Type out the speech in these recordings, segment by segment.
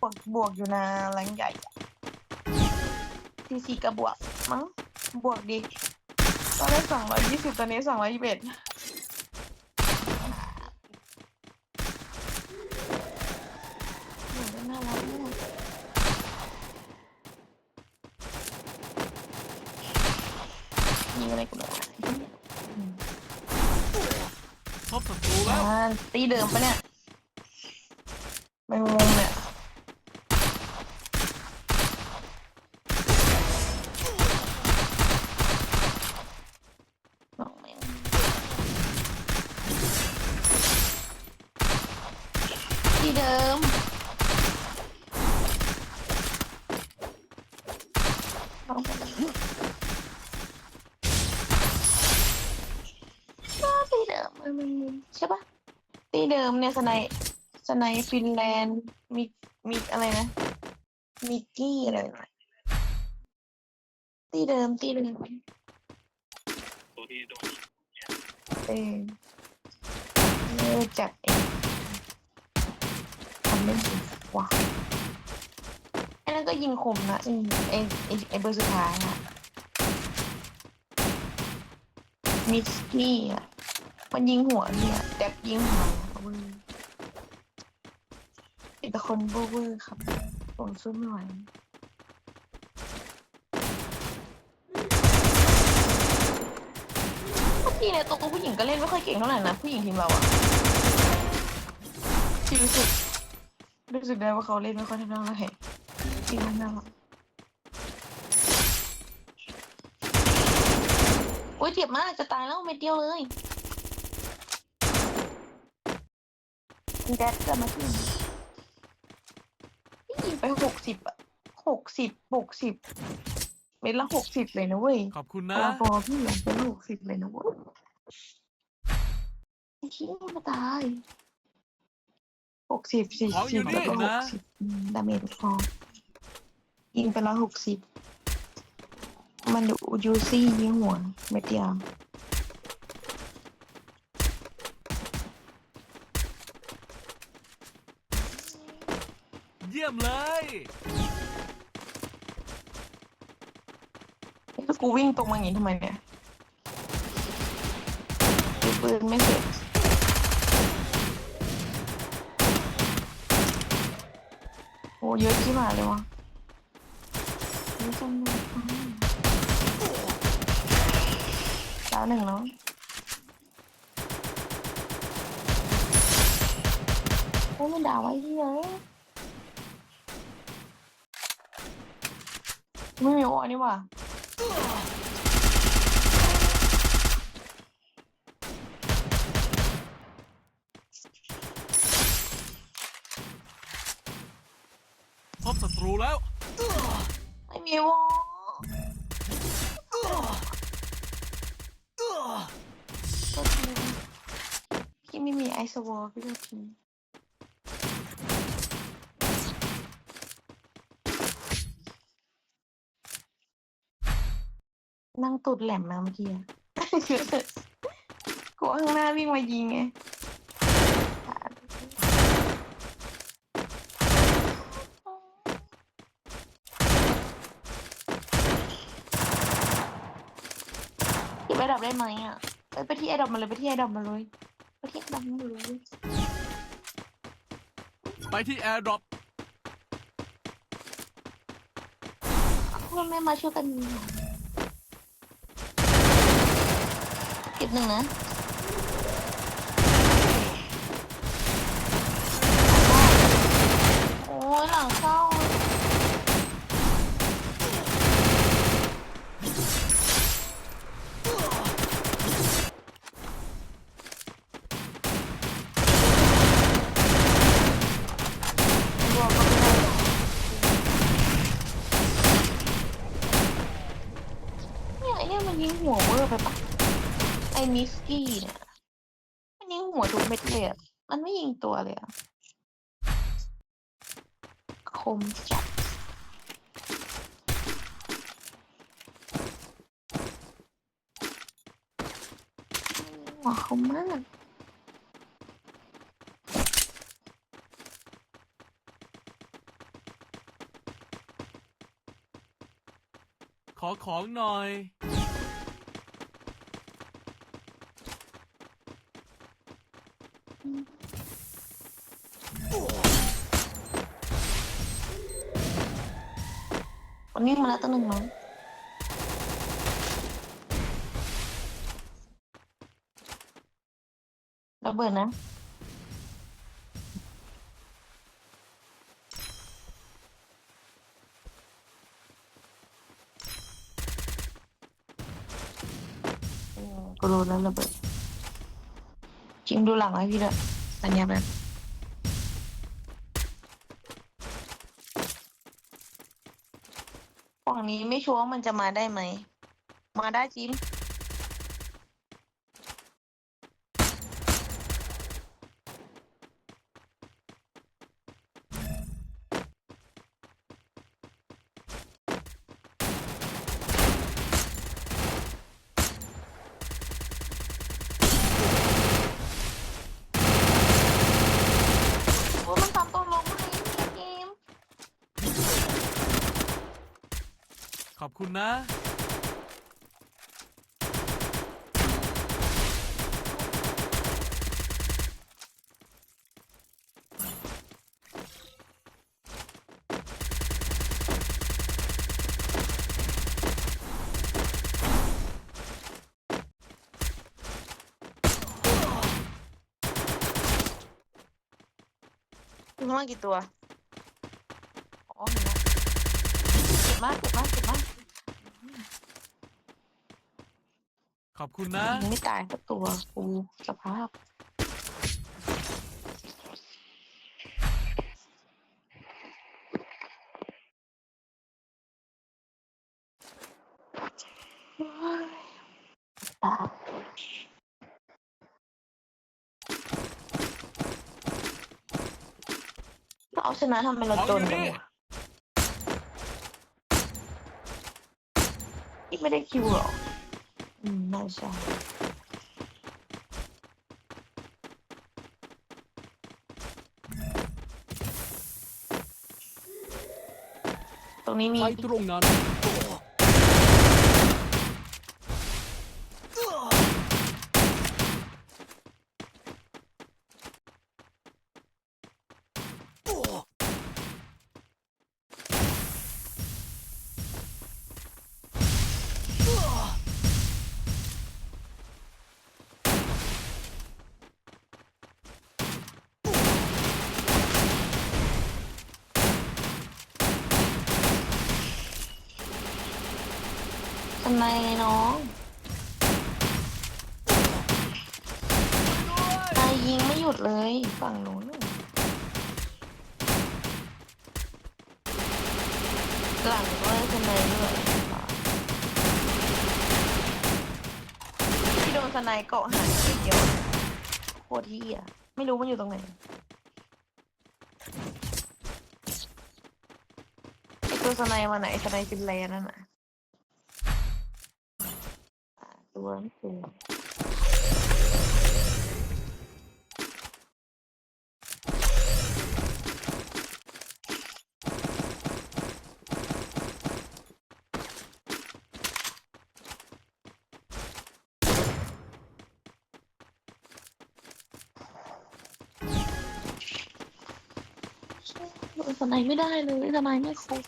บวกบวกอยู่นะแรงใหญ่ทีสี่กระบวกมั้งบวกดีตอนแรกสองร้อยยี่สิบตอนนี้สองร้อยยี่สิบเอ็ดน่ารักมากยิงอะไรกูหน่อยพบศัตรูแล้วอ่าตีเดิมปะเนี่ยแมงมุมเนี่ยน้องแมงมุมตีเดิมน้องแมงมุมก็ตีเดิมแมงมุม ใช่ปะตีเดิมเนี่ยสไนสไนฟินแลนด์มีมีอะไรนะมิกกี้อะไรนะตีเดิมตีเดิมตัวที่โดนเออเลิกจัดเองทำไม่ดีว่ะไอ้นั่นก็ยิงคมนะอืมไอ้ไอไอเบอร์สุดท้ายอะมิสกี้อะ มันยิงหัวเนี่ยแดบยิงหัวเว้ยแต่คนเวอร์เวอร์ครับผมสู้ไม่ไหวเมื่อกี้เนี่ยตัวผู้หญิงก็เล่นไม่ค่อยเก่งเท่าไหร่นะผู้หญิงทีมเราอะที่รู้สึกรู้สึกได้ว่าเขาเล่นไม่ค่อยเท่าไหร่จริงมันน่ารักโอ้ยเจ็บมากจะตายแล้วเม็ดเดียวเลย แดดจะมาที่นี่ยิงไปหกสิบอะหกสิบหกสิบเม็ดละหกสิบเลยนะเว้ยขอบคุณพนะอพอพี่หลงเป็นหกสิบเลยนะเว้ยไอ้ชี้ยมาตายหกสิบสี่ของอสิยู่บนี่แล้วก็หนะ กสิบอืมดาเมจพอยิงไปร้อยหกสิบมันดูยูซี่ยิงหัวเม็ดเดียว เยี่ย มเลยแล้วกูวิ่งตรงมาอย่างนี้ทำไมเนี่ยปืนไม่เสร็จโอ้เยอะที่มาเลยวะเยอะจังเลยอืมดาวหนึ่งแล้วโอ้ไมันด่าไว้ที่เยอะ ไม่มีโอ้อันนี้ว่ะพบศัตรูแล้ว ไม่มีวอก็ทีพี่ไม่มีไอซ์วอลพี่ก็ที นั่งตุดแหลมมาเมื่อกี้อะกลัวข้างหน้าวิ่งมายิงไงที่ไปดับได้ไหมอะเอ้ยไปที่ไอดับมาเลยไปที่ไอดับมาเลยไปที่ไอดับมาเลย ไปที่แอร์ดรอปเพื่อนไม่มาช่วยกันยิงเหรอเก็บหนึ่งนะโอ้ยหลังเข้า วิสกี้เนี่ยมันยิงหัวทุกเม็ดเลยอมันไม่ยิงตัวเลยอะคมจัดหัวคมมากขอของหน่อย วันนี้มาแล้วตัวหนึ่งมั้งระเบิดนะโกูรู้แล้วระเบิดจริงดูหลังไว้พี่ด้วยสัญญาแบบฝั่ง นี้ไม่ชัวร์ว่ามันจะมาได้ไหม มาได้จิมอ้ยมันตามตัวลงมาในเกม ข อบคุณนะมีข้างล่างกี่ตัว อ๋อเห็นแล้วเจ็บมากเจ็บมากเจ็บมาก ขอบคุณนะ ยังไม่ตายสักตัวกูสภาพโอ้ยตายเราเอาชนะทำไมเราจนจังวะนี่ไม่ได้คิวเหรอ อืมน่าใช่ตรงนี้มี ไปตรงนั้น ทำไมน้องนายยิงไม่หยุดเลยฝั่งนู้นน่ะหลังด้วยทำไมด้วยพี่โดนสไนเกาะหายไปเดียวโคตรที่อะไม่รู้มันอยู่ตรงไหนไอตัวสไนมาไหนสไนฟินแลนด์นั่นน่ะ หา ตัวไม่เจอโดนสไนไม่ได้เลยสไนไม่ครบ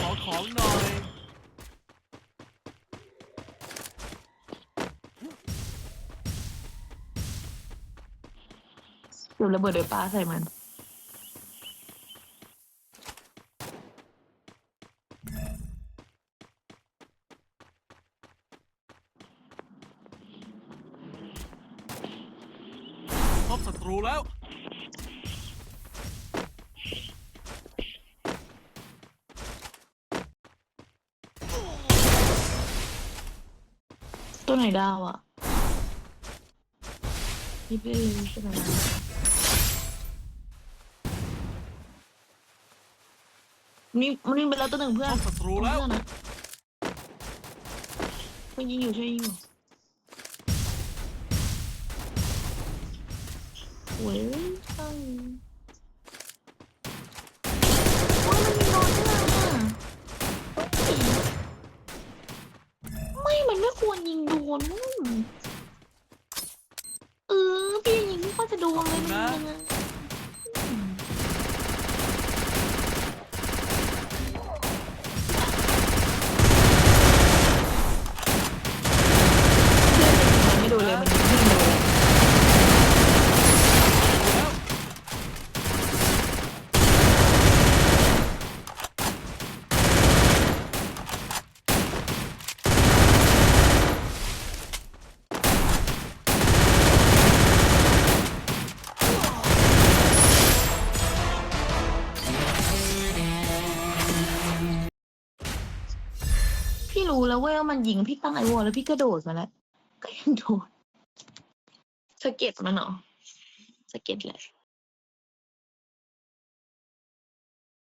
ขอของหน่อย เดี๋ยวระเบิดเดี๋ยวปลาใส่มัน พบศัตรูแล้ว ตัวไหนดาวอะนี่ไปเลยตัวไหน นี่มันนี่ไปแล้วตัวหนึ่งเพื่อพนบศัตรูแล้ว เพื่อนนะมันยิงอยู่ช่วยยิงอยู่โอ้ยตั้งโอ้ยมันยิง แล้วเว้ยว่ามันยิงพี่ตั้งไอวอลแล้วพี่กระโดดมาแล้ว ก็ยังโดนสะเก็ดมันเหรอสะเก็ดแหละ